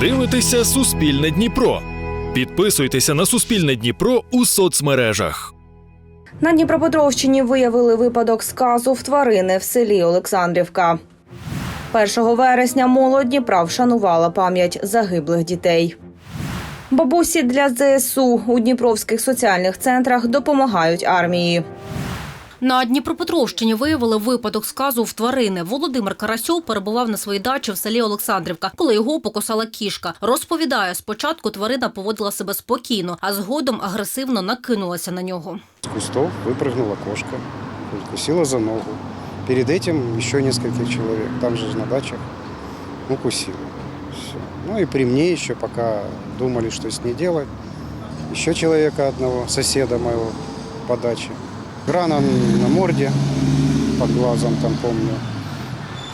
дивитеся Суспільне Дніпро. Підписуйтеся на Суспільне Дніпро у соцмережах. На Дніпропетровщині виявили випадок сказу в тварини в селі Олександрівка. 1 вересня молодь Дніпра вшанувала пам'ять загиблих дітей. Бабусі для ЗСУ у дніпровських соціальних центрах допомагають армії. На Дніпропетровщині виявили випадок сказу в тварини. Володимир Карасьов перебував на своїй дачі в селі Олександрівка, коли його покусала кішка. Розповідає, спочатку тварина поводила себе спокійно, а згодом агресивно накинулася на нього. С кустов выпрыгнула кошка, укусила за ногу. Перед этим еще несколько человек, там же на дачах, укусила. Все. Ну и при мне еще, пока думали, что с ней делать, еще человека одного, соседа моего по даче. Рана на морде, под глазом там помню.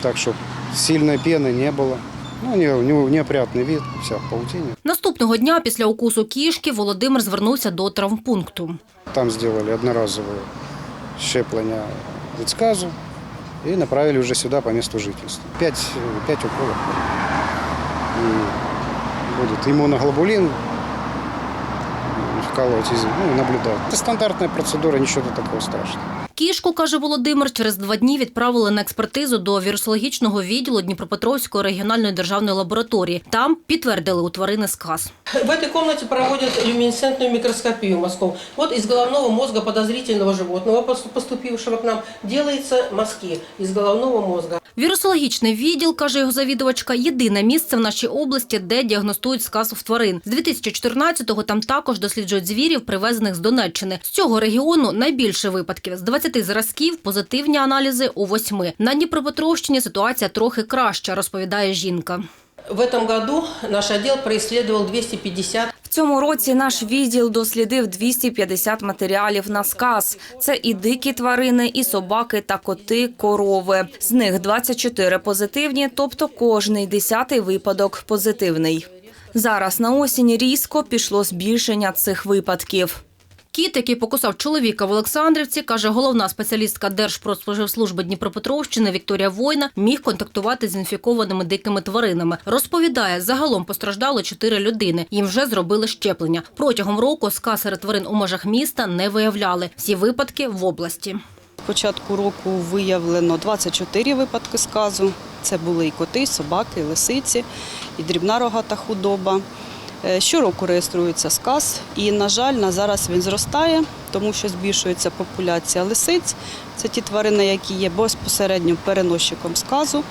Так что сильной пены не было. Ну, не, не, неопрятный вид, вся в паутине. Наступного дня після укусу кішки Володимир звернувся до травмпункту. Там сделали одноразовое щепление від сказу и направили уже сюда по месту жительства. Пять, пять уколов. И будет иммуноглобулин вкалывать и ну. Это стандартная процедура, ничего такого страшного. Кішку, каже Володимир, через два дні відправили на експертизу до вірусологічного відділу Дніпропетровської регіональної державної лабораторії. Там підтвердили у тварини сказ. В этой комнате проводят люминесцентную микроскопию мазков. Вот из головного мозга подозрительного животного, пос- поступившего к нам, делаются мазки из головного мозга. Вірусологічний відділ, каже його завідувачка, єдине місце в нашій області, де діагностують сказ в тварин. З 2014-го там також досліджують звірів, привезених з Донеччини. З цього регіону найбільше випадків. З 20 зразків позитивні аналізи у восьми. На Дніпропетровщині ситуація трохи краща, розповідає жінка. В этом году наш отдел происследовал 250 В цьому році наш відділ дослідив 250 матеріалів на сказ. Це і дикі тварини, і собаки та коти, корови. З них 24 позитивні, тобто кожний десятий випадок позитивний. Зараз на осінь різко пішло збільшення цих випадків. Кіт, який покусав чоловіка в Олександрівці, каже головна спеціалістка Держпродспоживслужби Дніпропетровщини Вікторія Война, міг контактувати з інфікованими дикими тваринами. Розповідає, загалом постраждало чотири людини. Їм вже зробили щеплення. Протягом року сказ серед тварин у межах міста не виявляли. Всі випадки в області. Початку року виявлено 24 випадки сказу. Це були і коти, і собаки, і лисиці, і дрібна рогата худоба. Е, Щороку реєструється сказ, і, на жаль, на зараз він зростає, тому що збільшується популяція лисиць. Це ті тварини, які є безпосередньо переносчиком сказу,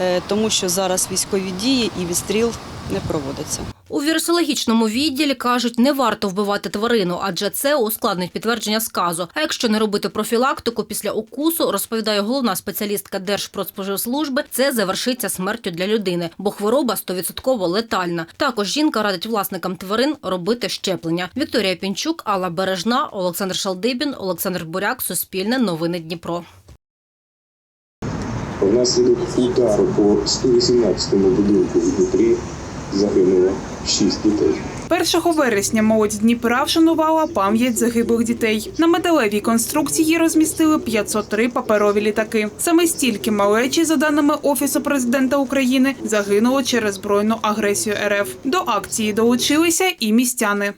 е, тому що зараз військові дії і відстріл не проводиться. У вірусологічному відділі кажуть, не варто вбивати тварину, адже це ускладнить підтвердження сказу. А якщо не робити профілактику після укусу, розповідає головна спеціалістка Держпродспоживслужби, це завершиться смертю для людини, бо хвороба 100% летальна. Також жінка радить власникам тварин робити щеплення. Вікторія Пінчук, Алла Бережна, Олександр Шалдибін, Олександр Буряк, Суспільне, Новини Дніпро. Внаслідок удару по 118-му будинку в Дніпрі загинуло 6 дітей. 1 вересня молодь Дніпра вшанувала пам'ять загиблих дітей. На металевій конструкції розмістили 503 паперові літаки. Саме стільки малечі, за даними Офісу президента України, загинуло через збройну агресію РФ. До акції долучилися і містяни.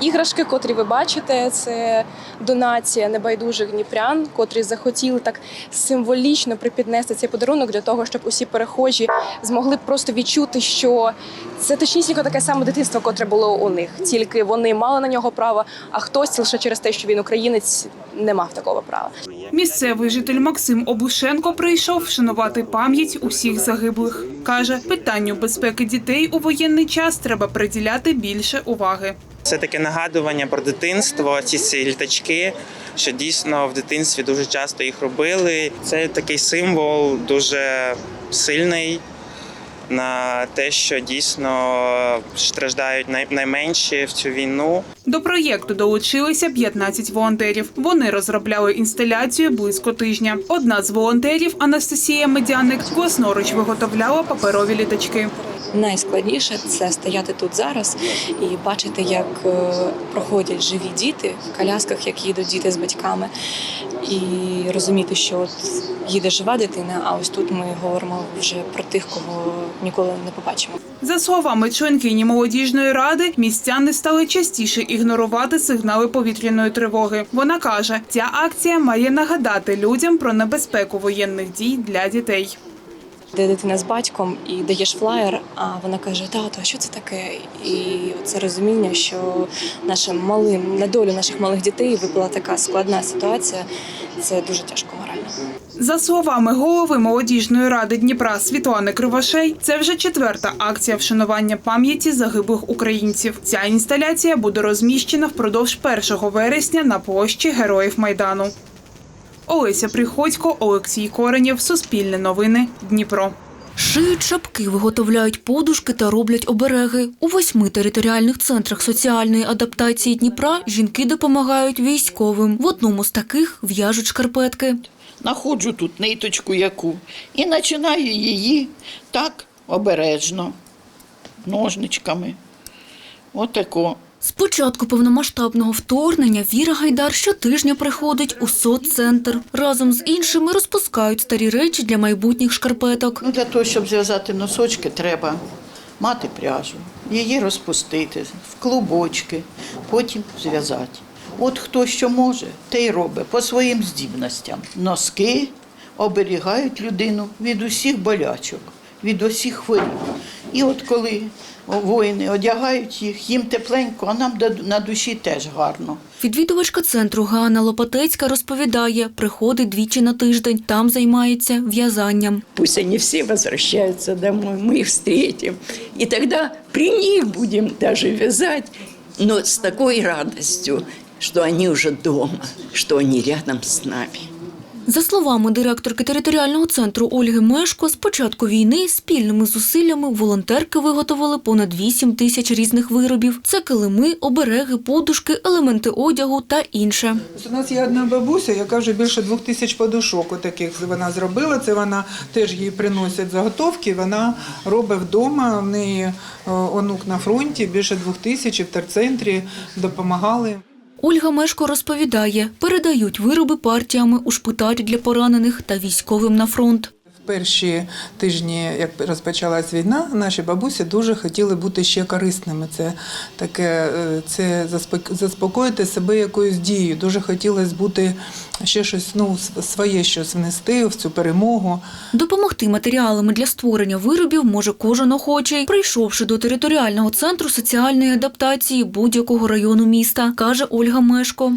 Іграшки, котрі ви бачите, це донація небайдужих дніпрян, котрі захотіли так символічно припіднести цей подарунок для того, щоб усі перехожі змогли просто відчути, що це точнісінько таке саме дитинство, котре було у них. Тільки вони мали на нього право, а хтось лише через те, що він українець, не мав такого права. Місцевий житель Максим Обушенко прийшов вшанувати пам'ять усіх загиблих. каже, питанню безпеки дітей у воєнний час треба приділяти більше уваги. Це таке нагадування про дитинство, ці ці літачки, що дійсно в дитинстві дуже часто їх робили. Це такий символ дуже сильний на те, що дійсно страждають най- найменші в цю війну. До проєкту долучилися 15 волонтерів. Вони розробляли інсталяцію близько тижня. Одна з волонтерів, Анастасія Медяник, власноруч виготовляла паперові літачки. Найскладніше це стояти тут зараз і бачити, як е, проходять живі діти в колясках, як їдуть діти з батьками, і розуміти, що от їде жива дитина, а ось тут ми говоримо вже про тих, кого ніколи не побачимо. За словами членкині молодіжної ради, містяни стали частіше ігнорувати сигнали повітряної тривоги. Вона каже, ця акція має нагадати людям про небезпеку воєнних дій для дітей. Де дитина з батьком і даєш флаєр, а вона каже: тато, а що це таке? І це розуміння, що нашим малим на долю наших малих дітей випала така складна ситуація. Це дуже тяжко морально. За словами голови молодіжної ради Дніпра Світлани Кривошей, це вже четверта акція вшанування пам'яті загиблих українців. Ця інсталяція буде розміщена впродовж 1 вересня на площі Героїв Майдану. Олеся Приходько, Олексій Коренєв, Суспільне новини, Дніпро. Шиють шапки, виготовляють подушки та роблять обереги. У восьми територіальних центрах соціальної адаптації Дніпра жінки допомагають військовим. В одному з таких в'яжуть шкарпетки. Находжу тут ниточку яку і починаю її так обережно, ножничками. Отако. З початку повномасштабного вторгнення Віра Гайдар щотижня приходить у соццентр. Разом з іншими розпускають старі речі для майбутніх шкарпеток. Ну, для того, щоб зв'язати носочки, треба мати пряжу, її розпустити в клубочки, потім зв'язати. От хто що може, те й робить по своїм здібностям. Носки оберігають людину від усіх болячок, від усіх хворіб. І от коли воїни одягають їх, їм тепленько, а нам на душі теж гарно. Відвідувачка центру Ганна Лопатецька розповідає, приходить двічі на тиждень. Там займається в'язанням. Пусть они все возвращаются домой, мы их встретим. И тогда при них будем даже вязать, но с такой радостью, что они уже дома, что они рядом с нами. За словами директорки територіального центру Ольги Мешко, з початку війни спільними зусиллями волонтерки виготовили понад 8 тисяч різних виробів. Це килими, обереги, подушки, елементи одягу та інше. У нас є одна бабуся, яка вже більше двох тисяч подушок таких вона зробила. Це вона теж їй приносять заготовки. Вона робить вдома. В неї е, онук на фронті, більше двох тисяч в терцентрі допомагали. Ольга Мешко розповідає, передають вироби партіями у шпиталь для поранених та військовим на фронт. Перші тижні, як розпочалась війна, наші бабусі дуже хотіли бути ще корисними. Це таке, е, це заспок- заспокоїти себе якоюсь дією. Дуже хотілося бути ще щось ну, своє щось внести в цю перемогу. Допомогти матеріалами для створення виробів може кожен охочий, прийшовши до територіального центру соціальної адаптації будь-якого району міста, каже Ольга Мешко.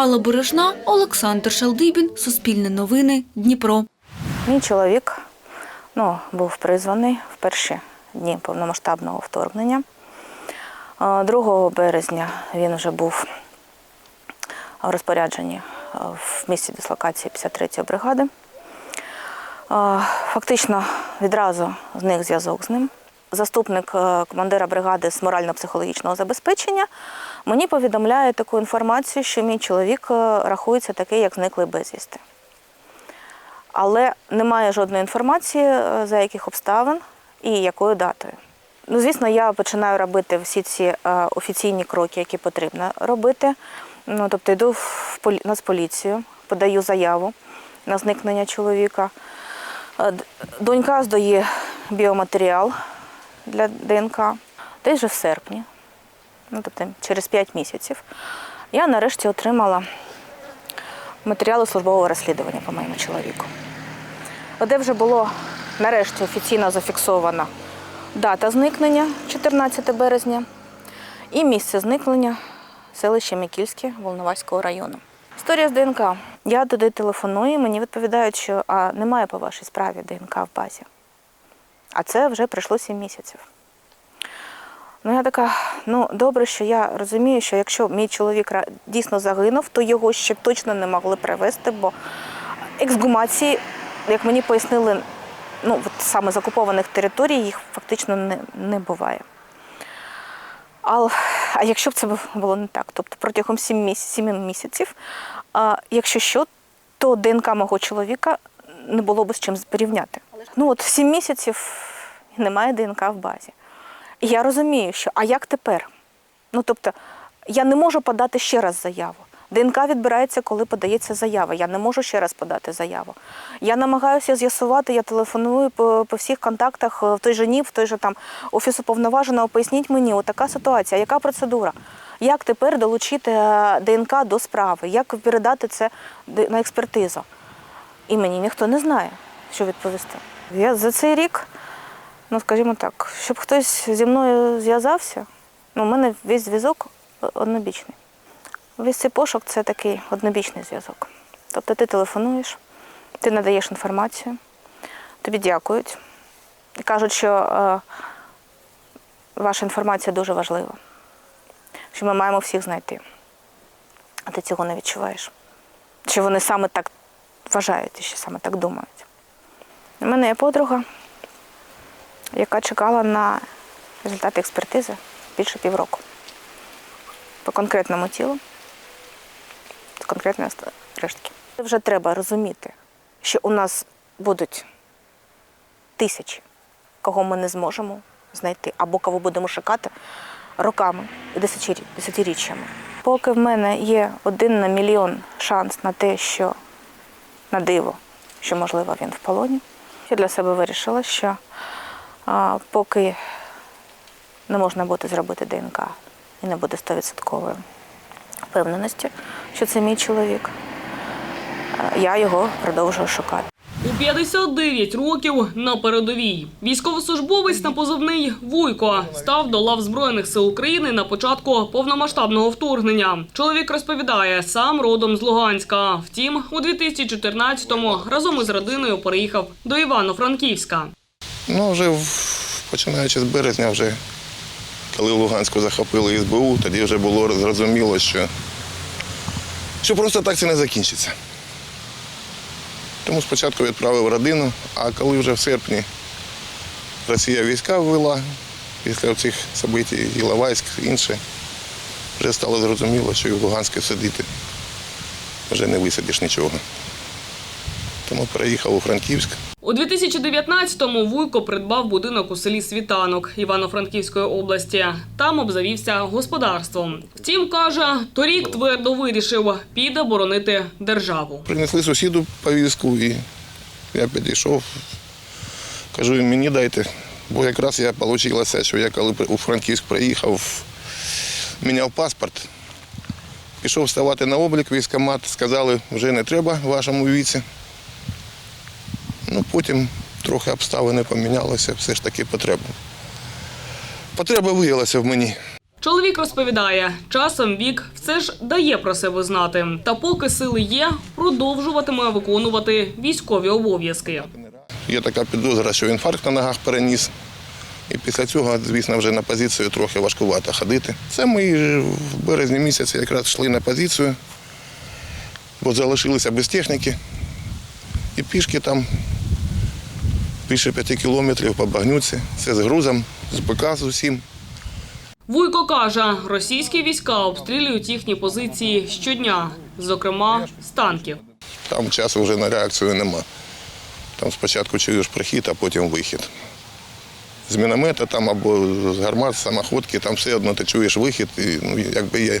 Алла Бережна, Олександр Шалдибін, Суспільне новини, Дніпро. Мій чоловік ну, був призваний в перші дні повномасштабного вторгнення. Е, 2 березня він вже був в розпорядженні е, в місці дислокації 53-ї бригади. Фактично відразу зник зв'язок з ним. Заступник е, командира бригади з морально-психологічного забезпечення мені повідомляє таку інформацію, що мій чоловік е, рахується такий, як зниклий безвісти. Але немає жодної інформації, е, за яких обставин і якою датою. Ну, звісно, я починаю робити всі ці е, офіційні кроки, які потрібно робити. Ну, тобто йду в полі... Нацполіцію, подаю заяву на зникнення чоловіка. Донька здає біоматеріал для ДНК. Десь вже в серпні, ну, тобто через 5 місяців, я нарешті отримала матеріали службового розслідування по моєму чоловіку. Де вже було нарешті офіційно зафіксована дата зникнення 14 березня і місце зникнення селище Мікільське Волноваського району. Історія з ДНК. Я туди телефоную, мені відповідають, що а, немає по вашій справі ДНК в базі. А це вже пройшло 7 місяців. Ну, я така, ну добре, що я розумію, що якщо мій чоловік дійсно загинув, то його ще точно не могли привезти, бо ексгумації, як мені пояснили, ну, от саме з окупованих територій їх фактично не, не буває. А, а якщо б це було не так, тобто протягом 7 місяців, 7 місяців а, якщо що, то ДНК мого чоловіка не було б з чим порівняти. Ну от 7 місяців немає ДНК в базі. Я розумію, що а як тепер? Ну тобто, я не можу подати ще раз заяву. ДНК відбирається, коли подається заява. Я не можу ще раз подати заяву. Я намагаюся з'ясувати, я телефоную по, по всіх контактах е, в той же НІП, в той же там офісу повноваженого. Поясніть мені, отака ситуація, яка процедура? Як тепер долучити е, ДНК до справи? Як передати це на експертизу? І мені ніхто не знає, що відповісти. Я за цей рік, ну скажімо так, щоб хтось зі мною зв'язався, ну, у мене весь зв'язок однобічний. Весь цей пошук це такий однобічний зв'язок. Тобто ти телефонуєш, ти надаєш інформацію, тобі дякують і кажуть, що е, ваша інформація дуже важлива, що ми маємо всіх знайти. А ти цього не відчуваєш. Чи вони саме так вважають і ще саме так думають. У мене є подруга, яка чекала на результати експертизи більше півроку. По конкретному тілу, з конкретної рештки. Вже треба розуміти, що у нас будуть тисячі, кого ми не зможемо знайти, або кого будемо шукати роками і десятирі- десятиріччями. Поки в мене є один на мільйон шанс на те, що на диво, що можливо він в полоні. Я для себе вирішила, що поки не можна буде зробити ДНК і не буде 100% впевненості, що це мій чоловік, я його продовжую шукати. У 59 років на передовій військовослужбовець на позивний Вуйко став до лав збройних сил України на початку повномасштабного вторгнення. Чоловік розповідає, сам родом з Луганська. Втім, у 2014-му разом із родиною переїхав до Івано-Франківська. Ну, вже в- починаючи з березня, вже коли Луганську захопили СБУ, тоді вже було зрозуміло, що, що просто так це не закінчиться. Тому спочатку відправив родину, а коли вже в серпні Росія війська ввела після цих событий, Іловайськ, інше, вже стало зрозуміло, що і в Луганську сидіти вже не висадиш нічого. Тому переїхав у Франківськ. У 2019-му Вуйко придбав будинок у селі Світанок Івано-Франківської області. Там обзавівся господарством. Втім, каже, торік твердо вирішив, піде боронити державу. Принесли сусіду повістку і я підійшов, кажу, мені дайте. Бо якраз я вийшло, що я коли у Франківськ приїхав, міняв паспорт, пішов ставати на облік військкомат, сказали, вже не треба вашому віці. Ну, потім трохи обставини помінялися, все ж таки потреба. Потреба виявилася в мені. Чоловік розповідає, часом вік все ж дає про себе знати. Та поки сили є, продовжуватиме виконувати військові обов'язки. Є така підозра, що інфаркт на ногах переніс. І після цього, звісно, вже на позицію трохи важкувато ходити. Це ми в березні місяці якраз йшли на позицію, бо залишилися без техніки. І пішки там більше п'яти кілометрів по багнюці. Це з грузом, з БК з усім. Вуйко каже, російські війська обстрілюють їхні позиції щодня, зокрема з танків. Там часу вже на реакцію нема. Там спочатку чуєш прихід, а потім вихід. З міномета там або з гармат, з самоходки, там все одно ти чуєш вихід, і ну, якби є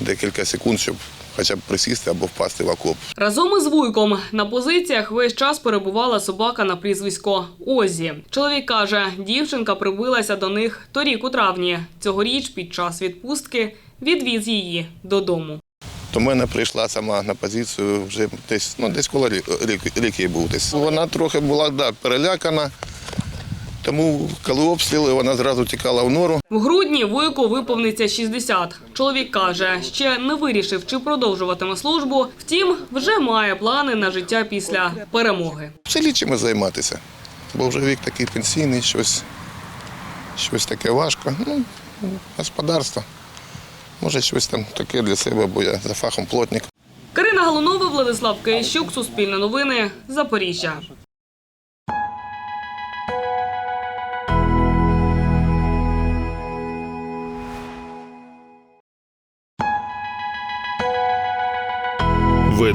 декілька секунд, щоб хоча б присісти або впасти в окоп. Разом із Вуйком на позиціях весь час перебувала собака на прізвисько Озі. Чоловік каже, дівчинка прибилася до них торік у травні. Цьогоріч під час відпустки відвіз її додому. До мене прийшла сама на позицію вже десь, ну, десь коло рі- рік, рік їй був десь. Вона трохи була да, перелякана, тому коли обстріли, вона зразу тікала в нору. В грудні Вуйку виповниться 60. Чоловік каже, ще не вирішив, чи продовжуватиме службу. Втім, вже має плани на життя після перемоги. В селі чимось займатися, бо вже вік такий пенсійний, щось, щось таке важко. Ну, господарство. Може, щось там таке для себе, бо я за фахом плотник. Карина Галунова, Владислав Киящук, Суспільне новини, Запоріжжя.